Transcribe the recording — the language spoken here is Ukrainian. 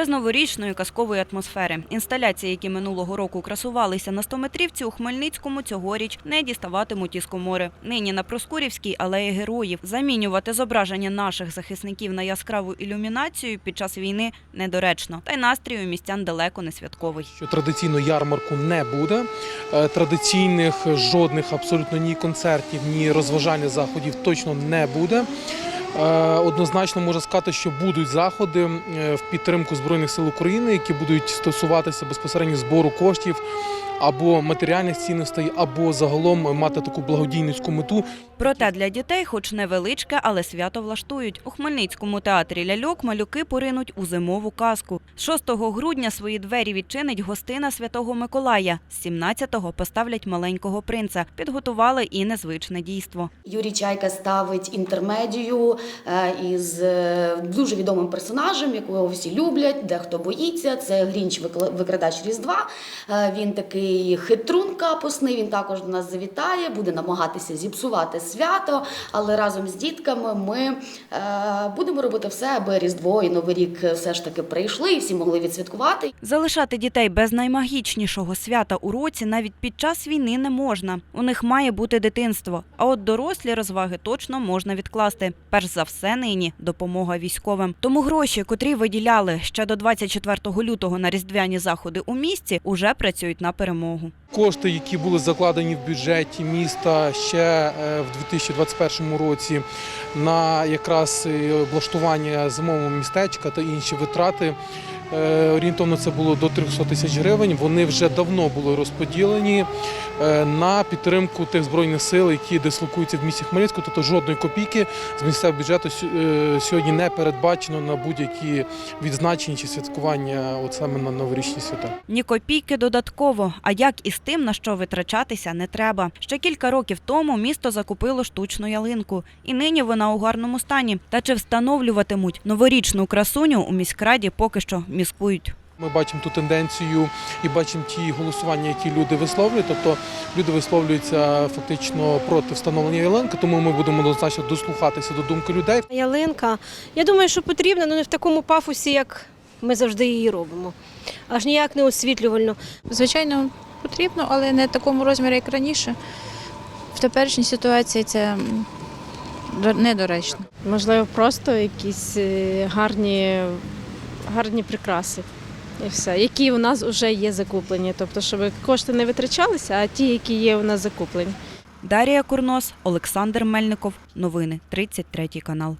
без новорічної казкової атмосфери. Інсталяції, які минулого року красувалися на 100-метрівці у Хмельницькому, цьогоріч не діставатимуть із комори. Нині на Проскурівській алеї героїв. Замінювати зображення наших захисників на яскраву ілюмінацію під час війни недоречно. Та й настрій у містян далеко не святковий. що традиційно ярмарку не буде. Е, Традиційних жодних абсолютно ні концертів, ні розважальних заходів точно не буде. Е, Однозначно можу сказати, що будуть заходи е, в підтримку Збройних сил України, які будуть стосуватися безпосередньо збору коштів або матеріальних цінностей, або загалом мати таку благодійницьку мету Проте для дітей, хоч невеличке, але свято влаштують. У Хмельницькому театрі ляльок малюки поринуть у зимову казку. З 6 грудня свої двері відчинить гостина Святого Миколая. З 17-го поставлять маленького принца. Підготували і незвичне дійство. Юрій Чайка ставить інтермедію із е, дуже відомим персонажем, якого всі люблять, дехто боїться. Це Грінч викрадач Різдва. Е, Він такий хитрун капусний. Він також до нас завітає, буде намагатися зіпсувати свято. Але разом з дітками ми е, будемо робити все, аби Різдво і Новий рік все ж таки прийшли і всі могли відсвяткувати. Залишати дітей без наймагічнішого свята у році навіть під час війни не можна. У них має бути дитинство. А от дорослі розваги точно можна відкласти. Перш за все, нині допомога військовим. Тому гроші, котрі виділяли ще до 24 лютого на різдвяні заходи у місті, уже працюють на перемогу. Кошти, які були закладені в бюджеті міста ще е, в 2021 році на якраз е, облаштування зимового містечка та інші витрати. Е, Орієнтовно це було до 300 тисяч гривень. Вони вже давно були розподілені е, на підтримку тих збройних сил, які дислокуються в місті Хмельницьку. Тобто жодної копійки з місцевого бюджету е, сьогодні не передбачено на будь-які відзначення чи святкування, от саме на новорічні свята. Ні копійки додатково. А як із тим, на що витрачатися, не треба. Ще кілька років тому місто закупило штучну ялинку, і нині вона у гарному стані. Та чи встановлюватимуть новорічну красуню у міськраді, поки що міскують. Ми бачимо ту тенденцію і бачимо ті голосування, які люди висловлюють. Тобто люди висловлюються фактично проти встановлення ялинки, тому ми будемо однозначно дослухатися до думки людей. Ялинка. Я думаю, що потрібна, але не в такому пафосі, як ми завжди її робимо. Аж ніяк не освітлювально. Звичайно, потрібно, але не в такому розмірі, як раніше. В теперішній ситуації це недоречно. Можливо, просто якісь е, гарні, гарні прикраси. І все, які у нас вже є закуплені. Тобто, щоб кошти не витрачалися, а ті, які є у нас закуплені. Дарія Курнос, Олександр Мельников. Новини 33 канал.